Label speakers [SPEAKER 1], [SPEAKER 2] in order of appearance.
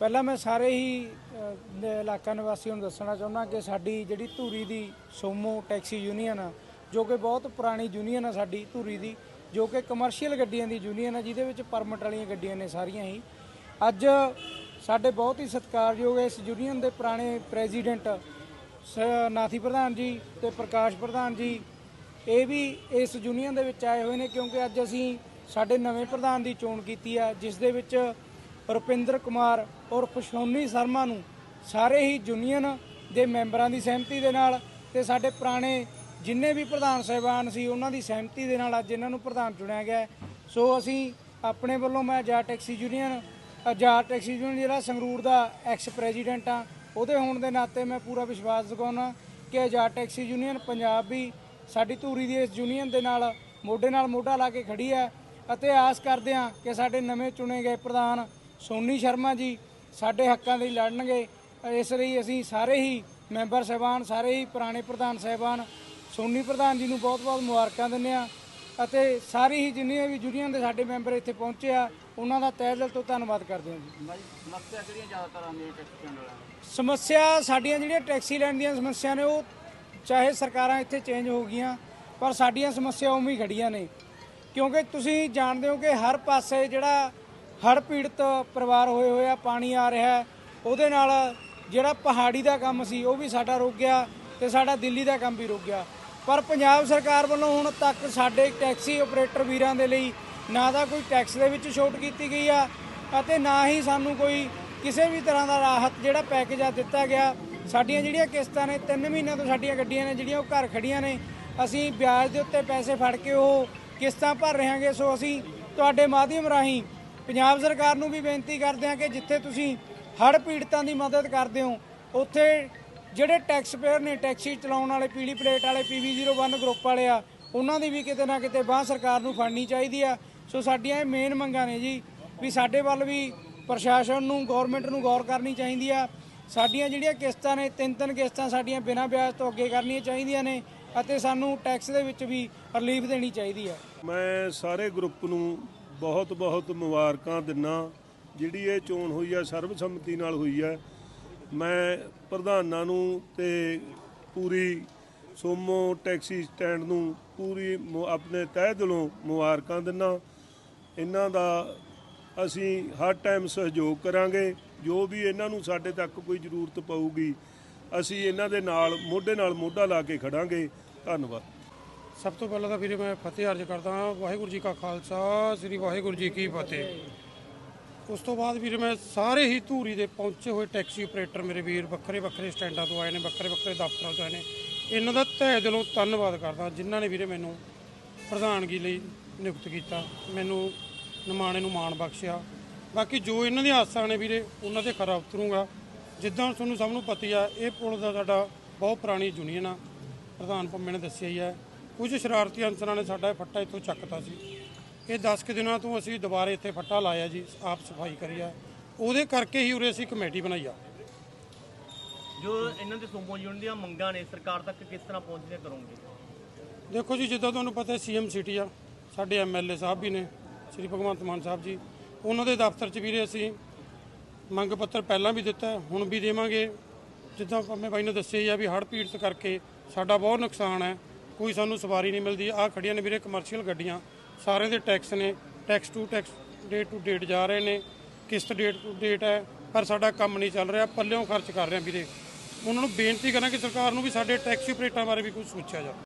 [SPEAKER 1] ਪਹਿਲਾਂ ਮੈਂ ਸਾਰੇ ਹੀ ਅ, ਇਲਾਕਾ ਨਿਵਾਸੀਆਂ ਨੂੰ ਦੱਸਣਾ ਚਾਹੁੰਦਾ ਕਿ ਸਾਡੀ ਜਿਹੜੀ ਧੂਰੀ ਦੀ ਸੋਮੋ ਟੈਕਸੀ ਯੂਨੀਅਨ ਆ ਜੋ ਕਿ ਬਹੁਤ ਪੁਰਾਣੀ ਯੂਨੀਅਨ ਆ ਸਾਡੀ ਧੂਰੀ ਦੀ ਜੋ ਕਿ ਕਮਰਸ਼ੀਅਲ ਗੱਡੀਆਂ ਦੀ ਯੂਨੀਅਨ ਆ ਜਿਹਦੇ ਵਿੱਚ ਪਰਮਿਟ ਵਾਲੀਆਂ ਗੱਡੀਆਂ ਨੇ ਸਾਰੀਆਂ ਹੀ। ਅੱਜ ਸਾਡੇ ਬਹੁਤ ਹੀ ਸਤਿਕਾਰਯੋਗ ਇਸ ਯੂਨੀਅਨ ਦੇ ਪੁਰਾਣੇ ਪ੍ਰੈਜ਼ੀਡੈਂਟ ਸ- ਨਾਥੀ ਪ੍ਰਧਾਨ ਜੀ ਤੇ ਪ੍ਰਕਾਸ਼ ਪ੍ਰਧਾਨ ਜੀ ਇਹ ਵੀ ਇਸ ਯੂਨੀਅਨ ਦੇ ਵਿੱਚ ਆਏ ਹੋਏ ਨੇ ਕਿਉਂਕਿ ਅੱਜ ਅਸੀਂ ਸਾਡੇ ਨਵੇਂ ਪ੍ਰਧਾਨ ਦੀ ਚੋਣ ਕੀਤੀ ਆ ਜਿਸ ਦੇ ਵਿੱਚ ਰੁਪਿੰਦਰ ਕੁਮਾਰ ਔਰ ਖੁਸ਼ੋਨੀ ਸ਼ਰਮਾ ਨੂੰ ਸਾਰੇ ਹੀ ਯੂਨੀਅਨ ਦੇ ਮੈਂਬਰਾਂ ਦੀ ਸਹਿਮਤੀ ਦੇ ਨਾਲ ਤੇ ਸਾਡੇ ਪੁਰਾਣੇ ਜਿੰਨੇ ਵੀ ਪ੍ਰਧਾਨ ਸਾਹਿਬਾਨ ਸੀ, ਉਹਨਾਂ ਦੀ ਸਹਿਮਤੀ ਦੇ ਨਾਲ ਅੱਜ ਇਹਨਾਂ ਨੂੰ ਪ੍ਰਧਾਨ ਚੁਣਿਆ ਗਿਆ ਸੋ ਅਸੀਂ ਆਪਣੇ ਵੱਲੋਂ ਮੈਂ ਜਾ taxi union Azad taxi union ਜਿਹੜਾ ਸੰਗਰੂਰ ਦਾ ਐਕਸ ਪ੍ਰੈਜ਼ੀਡੈਂਟ ਆ ਉਹਦੇ ਹੋਣ ਦੇ ਨਾਤੇ ਮੈਂ ਪੂਰਾ ਵਿਸ਼ਵਾਸ ਦਿਖਾਉਣਾ ਕਿ ਆਜ਼ਾਦ ਟੈਕਸੀ ਯੂਨੀਅਨ ਪੰਜਾਬ ਵੀ ਸਾਡੀ ਧੂਰੀ ਦੀ ਇਸ ਯੂਨੀਅਨ ਦੇ ਨਾਲ ਮੋਢੇ ਨਾਲ ਮੋਢਾ ਲਾ ਕੇ ਖੜੀ ਹੈ ਅਤੇ ਆਸ ਕਰਦੇ ਹਾਂ ਕਿ ਸਾਡੇ ਨਵੇਂ ਚੁਣੇ ਗਏ ਪ੍ਰਧਾਨ ਸੋਨੀ ਸ਼ਰਮਾ ਜੀ ਸਾਡੇ ਹੱਕਾਂ ਲਈ ਲੜਨਗੇ। ਇਸ ਲਈ ਅਸੀਂ ਸਾਰੇ ਹੀ ਮੈਂਬਰ ਸਾਹਿਬਾਨ ਸਾਰੇ ਹੀ ਪੁਰਾਣੇ ਪ੍ਰਧਾਨ ਸਾਹਿਬਾਨ ਸੋਨੀ ਪ੍ਰਧਾਨ ਜੀ ਨੂੰ ਬਹੁਤ-ਬਹੁਤ ਮੁਬਾਰਕਾਂ ਦਿੰਦੇ ਆ ਅਤੇ ਸਾਰੀ ਹੀ ਜਿੰਨੀਆਂ ਵੀ ਯੂਨੀਅਨ ਦੇ ਸਾਡੇ ਮੈਂਬਰ ਇੱਥੇ ਪਹੁੰਚੇ ਆ ਉਹਨਾਂ ਦਾ ਤਹਿ ਦਿਲ ਤੋਂ ਧੰਨਵਾਦ ਕਰਦੇ ਹਾਂ ਜੀ।
[SPEAKER 2] ਸਮੱਸਿਆ ਜ਼ਿਆਦਾਤਰ ਆਉਂਦੀਆਂ ਵਾਲਿਆਂ ਨੂੰ?
[SPEAKER 1] ਸਮੱਸਿਆ ਸਾਡੀਆਂ ਜਿਹੜੀਆਂ ਟੈਕਸੀ ਲੈਣ ਦੀਆਂ ਸਮੱਸਿਆ ਨੇ ਉਹ ਚਾਹੇ ਸਰਕਾਰਾਂ ਇੱਥੇ ਚੇਂਜ ਹੋ ਗਈਆਂ ਪਰ ਸਾਡੀਆਂ ਸਮੱਸਿਆ ਉਵੇਂ ਹੀ ਖੜੀਆਂ ਨੇ। ਕਿਉਂਕਿ ਤੁਸੀਂ ਜਾਣਦੇ ਹੋ ਕਿ ਹਰ ਪਾਸੇ ਜਿਹੜਾ ਹੜ੍ਹ ਪੀੜਤ ਪਰਿਵਾਰ ਹੋਏ ਹੋਏ ਆ, ਪਾਣੀ ਆ ਰਿਹਾ ਉਹਦੇ ਨਾਲ ਜਿਹੜਾ ਪਹਾੜੀ ਦਾ ਕੰਮ ਸੀ, ਉਹ ਵੀ ਸਾਡਾ ਰੁਕ ਗਿਆ ਤੇ ਸਾਡਾ ਦਿੱਲੀ ਦਾ ਕੰਮ ਵੀ ਰੁਕ ਗਿਆ। ਪਰ ਪੰਜਾਬ ਸਰਕਾਰ ਵੱਲੋਂ ਹੁਣ ਤੱਕ ਸਾਡੇ ਟੈਕਸੀ ਆਪਰੇਟਰ ਵੀਰਾਂ ਦੇ ਲਈ ਨਾ ਤਾਂ ਕੋਈ ਟੈਕਸ ਦੇ ਵਿੱਚ ਛੋਟ ਕੀਤੀ ਗਈ ਆ ਅਤੇ ਨਾ ਹੀ ਸਾਨੂੰ ਕੋਈ ਕਿਸੇ ਵੀ ਤਰ੍ਹਾਂ ਦਾ ਰਾਹਤ ਜਿਹੜਾ ਪੈਕੇਜ ਆ ਦਿੱਤਾ ਗਿਆ। ਸਾਡੀਆਂ ਜਿਹੜੀਆਂ ਕਿਸ਼ਤਾਂ ਨੇ 3 ਮਹੀਨਿਆਂ ਤੋਂ ਸਾਡੀਆਂ ਗੱਡੀਆਂ ਨੇ, ਜਿਹੜੀਆਂ ਉਹ ਘਰ ਖੜੀਆਂ ਨੇ। ਅਸੀਂ ਵਿਆਜ ਦੇ ਉੱਤੇ ਪੈਸੇ ਫੜ ਕੇ ਉਹ ਕਿਸ਼ਤਾਂ ਭਰ ਰਹੇ ਹਾਂਗੇ ਸੋ ਅਸੀਂ ਤੁਹਾਡੇ ਮਾਧਿਅਮ ਰਾਹੀਂ ਪੰਜਾਬ ਸਰਕਾਰ ਨੂੰ ਵੀ ਬੇਨਤੀ ਕਰਦੇ ਹਾਂ ਕਿ ਜਿੱਥੇ ਤੁਸੀਂ ਹੜ੍ਹ ਪੀੜਤਾਂ ਦੀ ਮਦਦ ਕਰਦੇ ਹੋ, ਉੱਥੇ ਜਿਹੜੇ ਟੈਕਸ ਪੇਅਰ ਨੇ ਟੈਕਸੀ ਚਲਾਉਣ ਵਾਲੇ, ਪੀਲੀ ਪਲੇਟ ਵਾਲੇ PV01 ਗਰੁੱਪ ਵਾਲੇ ਆ, ਉਹਨਾਂ ਦੀ ਵੀ ਕਿਤੇ ਨਾ ਕਿਤੇ ਬਾਹ ਸਰਕਾਰ ਨੂੰ ਫੜਨੀ ਚਾਹੀਦੀ ਆ। ਸੋ ਸਾਡੀਆਂ ਇਹ ਮੇਨ ਮੰਗਾਂ ਨੇ ਜੀ ਵੀ ਸਾਡੇ ਵੱਲ ਵੀ ਪ੍ਰਸ਼ਾਸਨ ਨੂੰ ਗਵਰਨਮੈਂਟ ਨੂੰ ਗੌਰ ਕਰਨੀ ਚਾਹੀਦੀ ਆ। ਸਾਡੀਆਂ ਜਿਹੜੀਆਂ ਕਿਸ਼ਤਾਂ ਨੇ, ਤਿੰਨ ਤਿੰਨ ਕਿਸ਼ਤਾਂ ਸਾਡੀਆਂ ਬਿਨਾਂ ਵਿਆਜ ਤੋਂ ਅੱਗੇ ਕਰਨੀਆਂ ਚਾਹੀਦੀਆਂ ਨੇ ਅਤੇ ਸਾਨੂੰ ਟੈਕਸ ਦੇ ਵਿੱਚ ਵੀ ਰਿਲੀਫ ਦੇਣੀ ਚਾਹੀਦੀ ਆ।
[SPEAKER 3] ਮੈਂ ਸਾਰੇ ਗਰੁੱਪ ਨੂੰ ਬਹੁਤ ਬਹੁਤ ਮੁਬਾਰਕਾਂ ਦਿੰਨਾ। ਜਿਹੜੀ ਇਹ ਚੋਣ ਹੋਈ ਹੈ ਸਰਬਸੰਮਤੀ ਨਾਲ ਹੋਈ ਹੈ ਮੈਂ ਪ੍ਰਧਾਨਾਂ ਨੂੰ ਤੇ ਪੂਰੀ ਸੋਮੋ ਟੈਕਸੀ ਸਟੈਂਡ ਨੂੰ ਪੂਰੀ ਮੁ- ਆਪਣੇ ਤਹਿ ਦਿਲੋਂ ਮੁਬਾਰਕਾਂ ਦਿੰਨਾ। ਇਹਨਾਂ ਦਾ ਅਸੀਂ ਹਰ ਟਾਈਮ ਸਹਿਯੋਗ ਕਰਾਂਗੇ। ਜੋ ਵੀ ਇਹਨਾਂ ਨੂੰ ਸਾਡੇ ਤੱਕ ਕੋਈ ਜ਼ਰੂਰਤ ਪਊਗੀ, ਅਸੀਂ ਇਹਨਾਂ ਦੇ ਨਾਲ, ਮੋਢੇ ਨਾਲ ਮੋਢਾ ਲਾ ਕੇ ਖੜਾਂਗੇ। ਧੰਨਵਾਦ।
[SPEAKER 4] ਸਭ ਤੋਂ ਪਹਿਲਾਂ ਤਾਂ ਵੀਰੇ ਮੈਂ ਫਤਿਹ ਅਰਜ ਕਰਦਾ ਹਾਂ, ਵਾਹਿਗੁਰੂ ਜੀ ਕਾ ਖਾਲਸਾ, ਸ੍ਰੀ ਵਾਹਿਗੁਰੂ ਜੀ ਕੀ ਫਤਿਹ। ਉਸ ਤੋਂ ਬਾਅਦ ਵੀਰੇ ਮੈਂ ਸਾਰੇ ਹੀ ਧੂਰੀ ਦੇ ਪਹੁੰਚੇ ਹੋਏ ਟੈਕਸੀ ਆਪਰੇਟਰ ਮੇਰੇ ਵੀਰ ਵੱਖਰੇ ਵੱਖਰੇ ਸਟੈਂਡਾਂ ਤੋਂ ਆਏ ਨੇ, ਵੱਖਰੇ ਵੱਖਰੇ ਦਫ਼ਤਰਾਂ ਤੋਂ ਆਏ ਨੇ। ਇਹਨਾਂ ਦਾ ਤਹਿ ਦਿਲੋਂ ਧੰਨਵਾਦ ਕਰਦਾ, ਜਿਨ੍ਹਾਂ ਨੇ ਵੀਰੇ ਮੈਨੂੰ ਪ੍ਰਧਾਨਗੀ ਲਈ ਨਿਯੁਕਤ ਕੀਤਾ, ਮੈਨੂੰ ਨਿਮਾਣੇ ਨੂੰ ਮਾਣ ਬਖਸ਼ਿਆ। ਬਾਕੀ ਜੋ ਇਹਨਾਂ ਦੀਆਂ ਆਸਾਂ ਨੇ ਵੀਰੇ, ਉਹਨਾਂ ਤੇ ਖਰਾ ਉਤਰੂੰਗਾ। ਜਿੱਦਾਂ ਤੁਹਾਨੂੰ ਸਭ ਨੂੰ ਪਤੀ ਆ, ਇਹ ਪੁਲ ਦਾ ਸਾਡਾ ਬਹੁਤ ਪੁਰਾਣੀ ਯੂਨੀਅਨ ਆ, ਪ੍ਰਧਾਨ ਪੰਮੇ ਨੇ ਦੱਸਿਆ ਹੀ ਹੈ ਕੁਝ ਸ਼ਰਾਰਤੀ ਅਨਸਰਾਂ ਨੇ ਸਾਡਾ ਇਹ ਫੱਟਾ ਇੱਥੋਂ ਚੱਕਤਾ ਸੀ। ਇਹ 10 ਕੁ ਦਿਨਾਂ ਤੋਂ ਅਸੀਂ ਦੁਬਾਰੇ ਇੱਥੇ ਫੱਟਾ ਲਾਇਆ ਜੀ ਆਪ ਸਫ਼ਾਈ ਕਰੀ ਆ। ਉਹਦੇ ਕਰਕੇ ਹੀ ਉਰੇ ਅਸੀਂ ਕਮੇਟੀ ਬਣਾਈ ਆ।
[SPEAKER 2] ਜੋ ਇਹਨਾਂ ਦੇ ਸੂਬੋ ਯੂਨੀਅਨ ਦੀਆਂ ਮੰਗਾਂ ਨੇ ਸਰਕਾਰ ਤੱਕ ਕਿਸ ਤਰ੍ਹਾਂ ਪਹੁੰਚਦੀਆਂ ਕਰੋਗੇ?
[SPEAKER 4] ਦੇਖੋ ਜੀ ਜਿੱਦਾਂ ਤੁਹਾਨੂੰ ਪਤਾ ਸੀਐਮ ਸਿਟੀ ਆ ਸਾਡੇ ਐਮਐਲਏ ਸਾਹਿਬ ਵੀ ਨੇ ਸ੍ਰੀ ਭਗਵੰਤ ਮਾਨ ਸਾਹਿਬ ਜੀ। ਉਹਨਾਂ ਦੇ ਦਫ਼ਤਰ 'ਚ ਵੀਰੇ ਅਸੀਂ ਮੰਗ ਪੱਤਰ ਪਹਿਲਾਂ ਵੀ ਦਿੱਤਾ ਹੁਣ ਵੀ ਦੇਵਾਂਗੇ। ਜਿੱਦਾਂ ਪੰਮੇ ਬਾਈ ਨੇ ਦੱਸਿਆ ਆ ਵੀ ਹੜ੍ਹ ਪੀੜਤ ਕਰਕੇ ਸਾਡਾ ਬਹੁਤ ਨੁਕਸਾਨ ਹੈ। ਕੋਈ ਸਾਨੂੰ ਸਵਾਰੀ ਨਹੀਂ ਮਿਲਦੀ। ਆ ਖੜੀਆਂ ਨੇ ਵੀਰੇ ਕਮਰਸ਼ੀਅਲ ਗੱਡੀਆਂ। ਸਾਰਿਆਂ ਦੇ ਟੈਕਸ ਨੇ। Tax to tax date to date ਜਾ ਰਹੇ ਨੇ। ਕਿਸ਼ਤ ਡੇਟ ਟੂ ਡੇਟ ਹੈ। ਪਰ ਸਾਡਾ ਕੰਮ ਨਹੀਂ ਚੱਲ ਰਿਹਾ। ਪੱਲਿਓਂ ਖਰਚ ਕਰ ਰਹੇ ਆ ਵੀਰੇ। ਉਹਨਾਂ ਨੂੰ ਬੇਨਤੀ ਕਰਾਂ ਕਿ ਸਰਕਾਰ ਨੂੰ ਵੀ ਸਾਡੇ ਟੈਕਸੀ ਆਪਰੇਟਰਾਂ ਬਾਰੇ ਵੀ ਕੁਝ ਸੋਚਿਆ ਜਾਵੇ।